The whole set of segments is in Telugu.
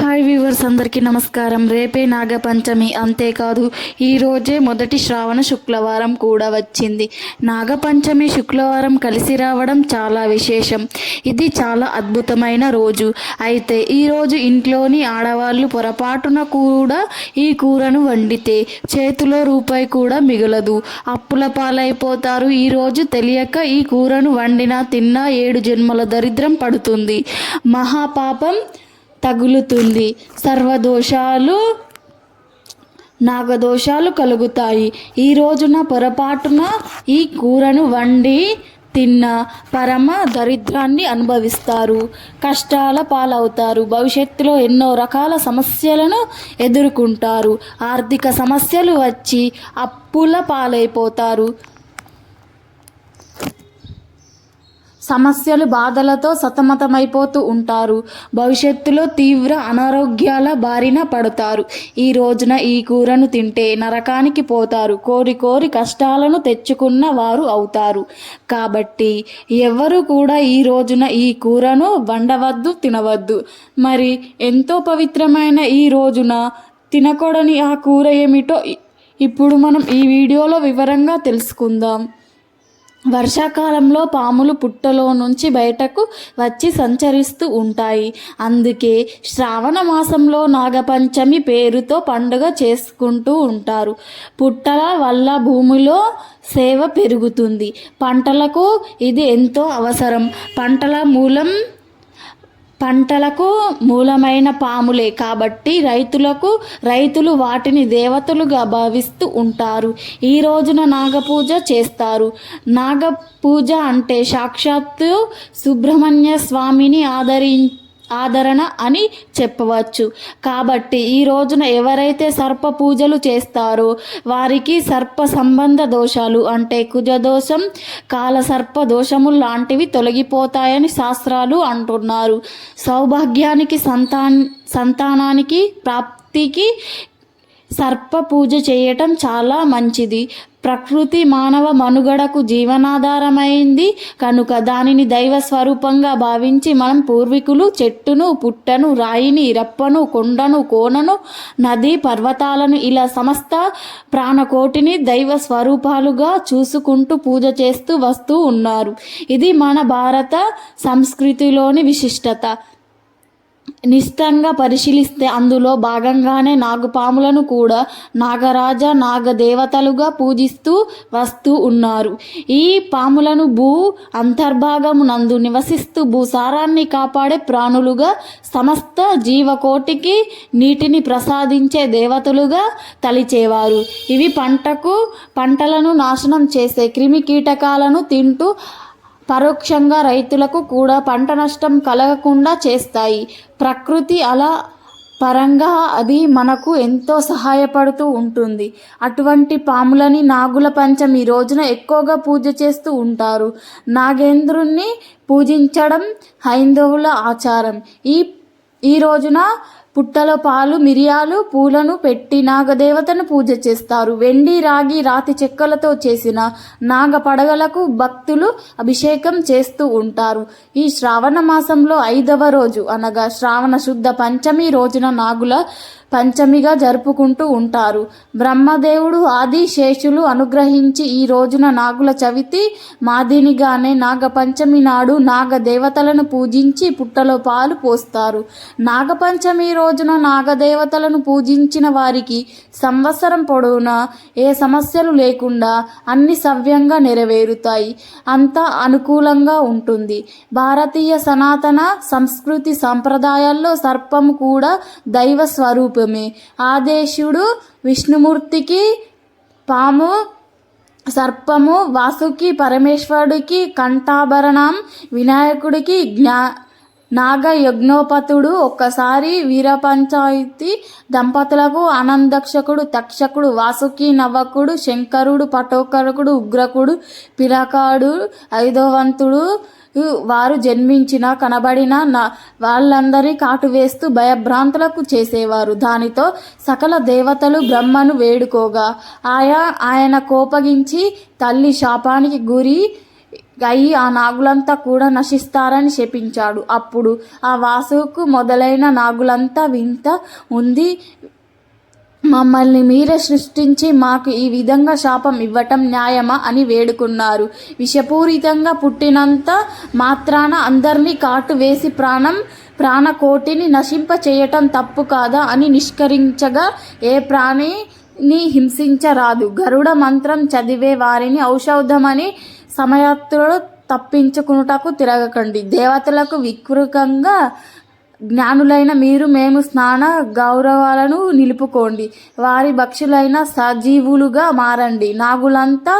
హాయ్ వ్యూవర్స్ అందరికీ నమస్కారం. రేపే నాగపంచమి. అంతేకాదు ఈరోజే మొదటి శ్రావణ శుక్రవారం కూడా వచ్చింది. నాగపంచమి శుక్రవారం కలిసి రావడం చాలా విశేషం. ఇది చాలా అద్భుతమైన రోజు. అయితే ఈరోజు ఇంట్లోని ఆడవాళ్ళు పొరపాటున కూడా ఈ కూరను వండితే చేతిలో రూపాయి కూడా మిగలదు. అప్పుల పాలైపోతారు. ఈరోజు తెలియక ఈ కూరను వండినా తిన్నా ఏడు జన్మల దరిద్రం పడుతుంది. మహాపాపం తగులుతుంది. సర్వదోషాలు నాగదోషాలు కలుగుతాయి. ఈ రోజున పొరపాటున ఈ కూరను వండి తిన్న పరమ దరిద్రాన్ని అనుభవిస్తారు. కష్టాల పాలవుతారు. భవిష్యత్తులో ఎన్నో రకాల సమస్యలను ఎదుర్కొంటారు. ఆర్థిక సమస్యలు వచ్చి అప్పుల పాలైపోతారు. సమస్యలు బాధలతో సతమతమైపోతూ ఉంటారు. భవిష్యత్తులో తీవ్ర అనారోగ్యాల బారిన పడతారు. ఈ రోజున ఈ కూరను తింటే నరకానికి పోతారు. కోరి కోరి కష్టాలను తెచ్చుకున్న వారు అవుతారు. కాబట్టి ఎవరు కూడా ఈ రోజున ఈ కూరను వండవద్దు తినవద్దు. మరి ఎంతో పవిత్రమైన ఈ రోజున తినకూడని ఆ కూర ఏమిటో ఇప్పుడు మనం ఈ వీడియోలో వివరంగా తెలుసుకుందాం. వర్షాకాలంలో పాములు పుట్టలో నుంచి బయటకు వచ్చి సంచరిస్తూ ఉంటాయి. అందుకే శ్రావణ మాసంలో నాగపంచమి పేరుతో పండుగ చేసుకుంటూ ఉంటారు. పుట్టల వల్ల భూమిలో సేవ పెరుగుతుంది. పంటలకు ఇది ఎంతో అవసరం. పంటల మూలం పంటలకు మూలమైన పాములే కాబట్టి రైతులకు రైతులు వాటిని దేవతలుగా భావిస్తూ ఉంటారు. ఈ రోజున నాగపూజ చేస్తారు. నాగపూజ అంటే సాక్షాత్తు సుబ్రహ్మణ్య స్వామిని ఆదరించి ఆదరణ అని చెప్పవచ్చు. కాబట్టి ఈ రోజున ఎవరైతే సర్ప పూజలు చేస్తారో వారికి సర్ప సంబంధ దోషాలు అంటే కుజదోషం కాలసర్ప దోషములు లాంటివి తొలగిపోతాయని శాస్త్రాలు అంటున్నారు. సౌభాగ్యానికి సంతాన్ సంతానానికి ప్రాప్తికి సర్ప పూజ చేయటం చాలా మంచిది. ప్రకృతి మానవ మనుగడకు జీవనాధారమైంది. కనుక దానిని దైవ స్వరూపంగా భావించి మనం పూర్వీకులు చెట్టును పుట్టను రాయిని రప్పను కొండను కోనను నది పర్వతాలను ఇలా సమస్త ప్రాణకోటిని దైవ స్వరూపాలుగా చూసుకుంటూ పూజ చేస్తూ వస్తూ ఉన్నారు. ఇది మన భారత సంస్కృతిలోని విశిష్టత. నిష్టంగా పరిశీలిస్తే అందులో భాగంగానే నాగపాములను కూడా నాగరాజ నాగదేవతలుగా పూజిస్తూ వస్తూ ఉన్నారు. ఈ పాములను భూ అంతర్భాగమునందు నివసిస్తూ భూసారాన్ని కాపాడే ప్రాణులుగా సమస్త జీవకోటికి నీటిని ప్రసాదించే దేవతలుగా తలిచేవారు. ఇవి పంటకు పంటలను నాశనం చేసే క్రిమి కీటకాలను తింటూ పరోక్షంగా రైతులకు కూడా పంట నష్టం కలగకుండా చేస్తాయి. ప్రకృతి అలా పరంగా అది మనకు ఎంతో సహాయపడుతూ ఉంటుంది. అటువంటి పాములని నాగుల పంచమి రోజున ఎక్కువగా పూజ చేస్తూ ఉంటారు. నాగేంద్రుణ్ణి పూజించడం హైందవుల ఆచారం. ఈ ఈ రోజున పుట్టలో పాలు మిరియాలు పూలను పెట్టి నాగదేవతను పూజ చేస్తారు. వెండి రాగి రాతి చెక్కలతో చేసిన నాగ పడగలకు భక్తులు అభిషేకం చేస్తూ ఉంటారు. ఈ శ్రావణ మాసంలో ఐదవ రోజు అనగా శ్రావణ శుద్ధ పంచమి రోజున నాగుల పంచమిగా జరుపుకుంటూ ఉంటారు. బ్రహ్మదేవుడు ఆది శేషులు అనుగ్రహించి ఈ రోజున నాగుల చవితి మాదినిగానే నాగపంచమి నాడు నాగదేవతలను పూజించి పుట్టలో పాలు పోస్తారు. నాగపంచమి రోజున నాగదేవతలను పూజించిన వారికి సంవత్సరం పొడవునా ఏ సమస్యలు లేకుండా అన్ని సవ్యంగా నెరవేరుతాయి. అంతా అనుకూలంగా ఉంటుంది. భారతీయ సనాతన సంస్కృతి సంప్రదాయాల్లో సర్పము కూడా దైవ స్వరూపమే. ఆదేశుడు విష్ణుమూర్తికి పాము సర్పము వాసుకి పరమేశ్వరుడికి కంఠాభరణం వినాయకుడికి జ్ఞా నాగ యజ్ఞోపతుడు ఒక్కసారి వీరపంచాయతీ దంపతులకు ఆనందక్షకుడు తక్షకుడు వాసుకి నవకుడు శంకరుడు పటోకరకుడు ఉగ్రకుడు పిలకాడు ఐదోవంతుడు వారు జన్మించిన కనబడిన వాళ్ళందరి కాటు వేస్తూ భయభ్రాంతులకు చేసేవారు. దానితో సకల దేవతలు బ్రహ్మను వేడుకోగా. ఆయా ఆయన కోపగించి తల్లి శాపానికి గురి అయి ఆ నాగులంతా కూడా నశిస్తారని శపించాడు. అప్పుడు ఆ వాసుకు మొదలైన నాగులంతా వింత ఉంది. మమ్మల్ని మీరే సృష్టించి మాకు ఈ విధంగా శాపం ఇవ్వటం న్యాయమా అని వేడుకున్నారు. విషపూరితంగా పుట్టినంత మాత్రాన అందరినీ కాటు వేసి ప్రాణం ప్రాణకోటిని నశింప చేయటం తప్పు కాదా అని నిష్కరించగా ఏ ప్రాణిని హింసించరాదు. గరుడ మంత్రం చదివే వారిని ఔషధమని సమయత్తులో తప్పించుకునుటకు తిరగకండి. దేవతలకు వికృతంగా జ్ఞానులైన మీరు మేము స్నాన గౌరవాలను నిలుపుకోండి. వారి భక్షులైన సజీవులుగా మారండి. నాగులంతా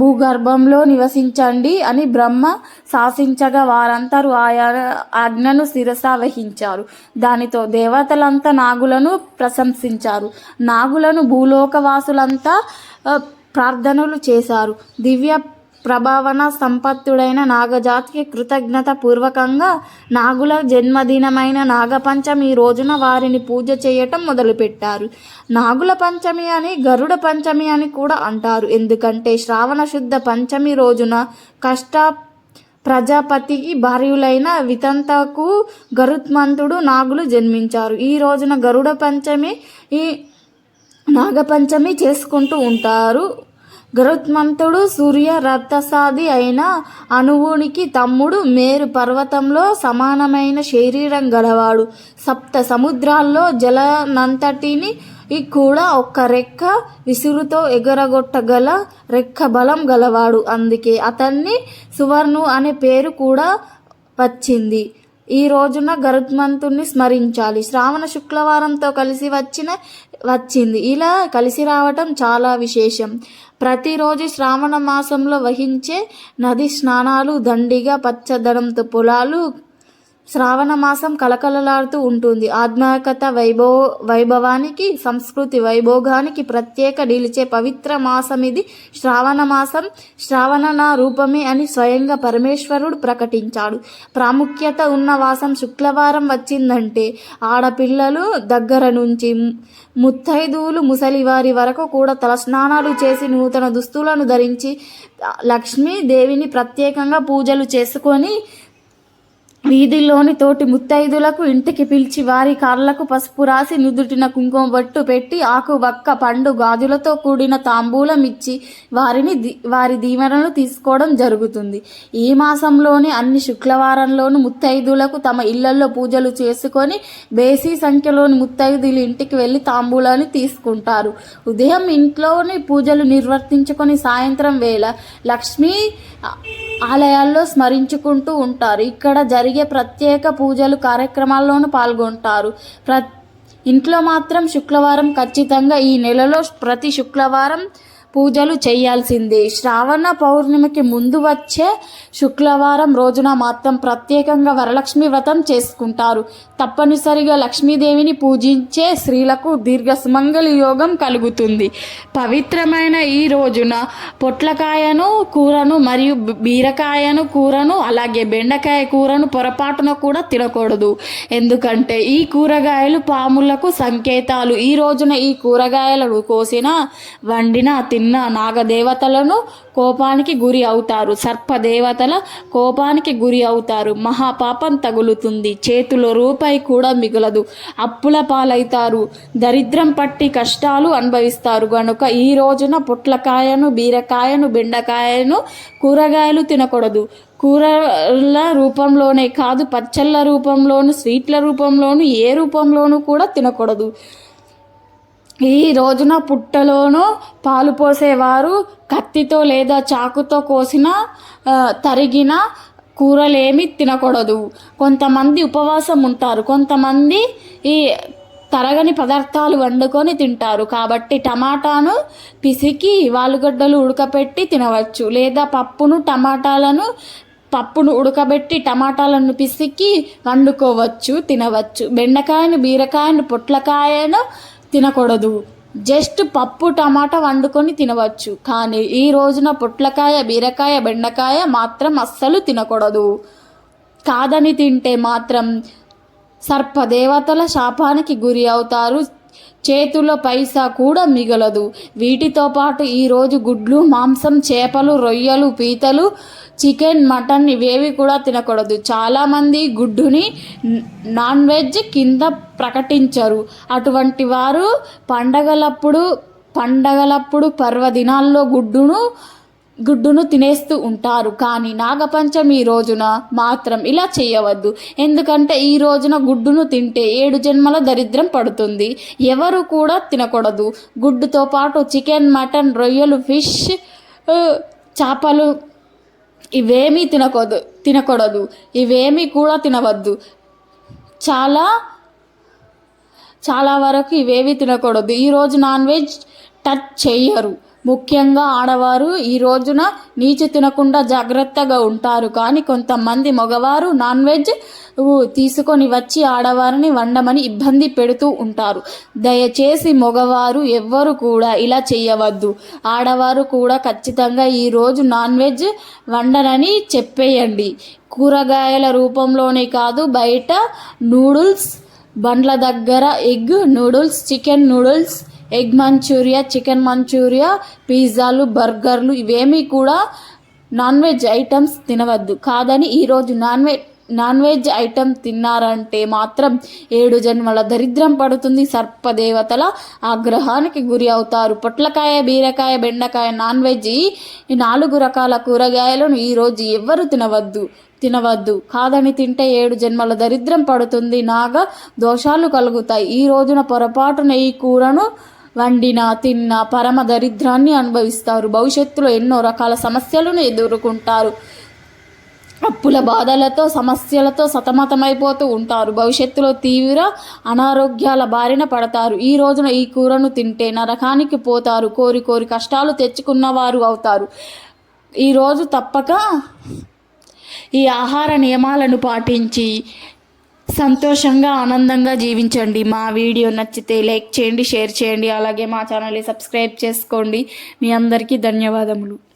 భూగర్భంలో నివసించండి అని బ్రహ్మ శాసించగా వారంతరూ ఆయా ఆజ్ఞను శిరస వహించారు. దానితో దేవతలంతా నాగులను ప్రశంసించారు. నాగులను భూలోకవాసులంతా ప్రార్థనలు చేశారు. దివ్య ప్రభావన సంపత్తుడైన నాగజాతికి కృతజ్ఞత పూర్వకంగా నాగుల జన్మదినమైన నాగపంచమి రోజున వారిని పూజ చేయటం మొదలుపెట్టారు. నాగుల పంచమి అని గరుడ పంచమి అని కూడా అంటారు. ఎందుకంటే శ్రావణ శుద్ధ పంచమి రోజున కష్ట ప్రజాపతికి భార్యులైన వితంతకు గరుత్మంతుడు నాగులు జన్మించారు. ఈ రోజున గరుడ పంచమి ఈ నాగపంచమి చేసుకుంటూ ఉంటారు. గరుత్మంతుడు సూర్య రక్తసాది అయిన అణువునికి తమ్ముడు మేరు పర్వతంలో సమానమైన శరీరం గలవాడు. సప్త సముద్రాల్లో జలనంతటిని కూడా ఒక్క రెక్క విసురుతో ఎగరగొట్టగల రెక్క బలం గలవాడు. అందుకే అతన్ని సువర్ణు అనే పేరు కూడా వచ్చింది. ఈ రోజున గరుత్మంతుణ్ణి స్మరించాలి. శ్రావణ శుక్రవారంతో కలిసి వచ్చిన వచ్చింది. ఇలా కలిసి రావటం చాలా విశేషం. ప్రతిరోజు శ్రావణ మాసంలో వహించే నది స్నానాలు దండిగా పచ్చదనంతో పొలాలు శ్రావణ మాసం కలకలలాడుతూ ఉంటుంది. ఆధ్యాత్మికత వైభవ వైభవానికి సంస్కృతి వైభోగానికి ప్రత్యేక నిలిచే పవిత్ర మాసం ఇది. శ్రావణ మాసం శ్రావణ నా రూపమే అని స్వయంగా పరమేశ్వరుడు ప్రకటించాడు. ప్రాముఖ్యత ఉన్న వాసం శుక్రవారం వచ్చిందంటే ఆడపిల్లలు దగ్గర నుంచి ముత్తైదువులు ముసలివారి వరకు కూడా తలస్నానాలు చేసి నూతన దుస్తులను ధరించి లక్ష్మీదేవిని ప్రత్యేకంగా పూజలు చేసుకొని వీధిలోని తోటి ముత్తైదులకు ఇంటికి పిలిచి వారి కార్లకు పసుపు రాసి నుదుటిన కుంకుమ బొట్టు పెట్టి ఆకు వక్క పండు గాజులతో కూడిన తాంబూలం ఇచ్చి వారిని ది- వారి దీవెనలు తీసుకోవడం జరుగుతుంది. ఈ మాసంలోని అన్ని శుక్రవారంలోనూ ముత్తైదులకు తమ ఇళ్ళలో పూజలు చేసుకొని బేసీ సంఖ్యలోని ముత్తైదులు ఇంటికి వెళ్ళి తాంబూలాన్ని తీసుకుంటారు. ఉదయం ఇంట్లోని పూజలు నిర్వర్తించుకొని సాయంత్రం వేళ లక్ష్మీ ఆలయాల్లో స్మరించుకుంటూ ఉంటారు. ఇక్కడ జరిగే ప్రత్యేక పూజలు కార్యక్రమాల్లోనూ పాల్గొంటారు. ప్ర ఇంట్లో మాత్రం శుక్రవారం ఖచ్చితంగా ఈ నెలలో ప్రతి శుక్రవారం పూజలు చేయాల్సిందే. శ్రావణ పౌర్ణమికి ముందు వచ్చే శుక్రవారం రోజున మాత్రం ప్రత్యేకంగా వరలక్ష్మి వ్రతం చేసుకుంటారు. తప్పనిసరిగా లక్ష్మీదేవిని పూజించే స్త్రీలకు దీర్ఘ సుమంగళి యోగం కలుగుతుంది. పవిత్రమైన ఈ రోజున పొట్లకాయను కూరను మరియు బీరకాయను కూరను అలాగే బెండకాయ కూరను పొరపాటున కూడా తినకూడదు. ఎందుకంటే ఈ కూరగాయలు పాములకు సంకేతాలు. ఈ రోజున ఈ కూరగాయలను కోసిన వండిన తిన్న నాగదేవతలను కోపానికి గురి అవుతారు. సర్పదేవతల కోపానికి గురి అవుతారు. మహాపాపం తగులుతుంది. చేతిలో రూపాయి కూడా మిగలదు. అప్పుల పాలైతారు. దరిద్రం పట్టి కష్టాలు అనుభవిస్తారు. గనుక ఈ రోజున పొట్లకాయను బీరకాయను బెండకాయను కూరగాయలు తినకూడదు. కూరల రూపంలోనే కాదు పచ్చళ్ళ రూపంలోను స్వీట్ల రూపంలోను ఏ రూపంలోనూ కూడా తినకూడదు. ఈ రోజున పుట్టలోనూ పాలు పోసేవారు కత్తితో లేదా చాకుతో కోసిన తరిగిన కూరలేమి తినకూడదు. కొంతమంది ఉపవాసం ఉంటారు. కొంతమంది ఈ తరగని పదార్థాలు వండుకొని తింటారు. కాబట్టి టమాటాను పిసికి వాలుగడ్డలు ఉడకపెట్టి తినవచ్చు. లేదా పప్పును టమాటాలను పప్పును ఉడకబెట్టి టమాటాలను పిసికి వండుకోవచ్చు తినవచ్చు. బెండకాయను బీరకాయను పొట్లకాయను తినకూడదు. జస్ట్ పప్పు టమాటా వండుకొని తినవచ్చు. కానీ ఈ రోజున పొట్లకాయ బీరకాయ బెండకాయ మాత్రం అస్సలు తినకూడదు. కాదని తింటే మాత్రం సర్పదేవతల శాపానికి గురి అవుతారు చేతుల పైసా కూడా మిగలదు. వీటితో పాటు ఈరోజు గుడ్లు మాంసం చేపలు రొయ్యలు పీతలు చికెన్ మటన్ ఇవేవి కూడా తినకూడదు. చాలామంది గుడ్డుని నాన్ వెజ్ కింద ప్రకటించరు. అటువంటి వారు పండగలప్పుడు పండగలప్పుడు పర్వదినాల్లో గుడ్డును గుడ్డును తినేస్తూ ఉంటారు. కానీ నాగపంచమి రోజున మాత్రం ఇలా చేయవద్దు. ఎందుకంటే ఈ రోజున గుడ్డును తింటే ఏడు జన్మల దరిద్రం పడుతుంది. ఎవరు కూడా తినకూడదు. గుడ్డుతో పాటు చికెన్ మటన్ రొయ్యలు ఫిష్ చేపలు ఇవేమీ తినకూడదు తినకూడదు. ఇవేమీ కూడా తినవద్దు. చాలా చాలా వరకు ఇవేవి తినకూడదు. ఈరోజు నాన్ వెజ్ టచ్ చెయ్యరు ముఖ్యంగా ఆడవారు ఈ రోజున నీచు తినకుండా జాగ్రత్తగా ఉంటారు. కానీ కొంతమంది మగవారు నాన్ వెజ్ తీసుకొని వచ్చి ఆడవారిని వండమని ఇబ్బంది పెడుతూ ఉంటారు. దయచేసి మగవారు ఎవ్వరు కూడా ఇలా చేయవద్దు. ఆడవారు కూడా ఖచ్చితంగా ఈరోజు నాన్ వెజ్ వండనని చెప్పేయండి. కూరగాయల రూపంలోనే కాదు బయట నూడుల్స్ బండ్ల దగ్గర egg noodles chicken noodles egg manchuria chicken manchuria పిజ్జాలు బర్గర్లు ఇవేమీ కూడా నాన్ వెజ్ ఐటమ్స్ తినవద్దు. కాదని ఈరోజు non veg non veg item తిన్నారంటే మాత్రం ఏడు జన్మల దరిద్రం పడుతుంది. సర్పదేవతల ఆగ్రహానికి గురి అవుతారు. పొట్లకాయ బీరకాయ బెండకాయ నాన్ వెజ్ ఈ నాలుగు రకాల కూరగాయలను ఈరోజు ఎవ్వరు తినవద్దు. తినవద్దు. కాదని తింటే ఏడు జన్మల దరిద్రం పడుతుంది. నాగ దోషాలు కలుగుతాయి. ఈ రోజున పొరపాటున ఈ కూరను వండిన తిన్న పరమ దరిద్రాన్ని అనుభవిస్తారు. భవిష్యత్తులో ఎన్నో రకాల సమస్యలను ఎదుర్కొంటారు. అప్పుల బాధలతో సమస్యలతో సతమతమైపోతూ ఉంటారు. భవిష్యత్తులో తీవ్ర అనారోగ్యాల బారిన పడతారు. ఈ రోజున ఈ కూరను తింటే నరకానికి పోతారు. కోరి కోరి కష్టాలు తెచ్చుకున్నవారు అవుతారు. ఈరోజు తప్పక ఈ ఆహార నియమాలను పాటించి సంతోషంగా ఆనందంగా జీవించండి. మా వీడియో నచ్చితే లైక్ చేయండి షేర్ చేయండి. అలాగే మా ఛానల్ని సబ్స్క్రైబ్ చేసుకోండి. మీ అందరికీ ధన్యవాదములు.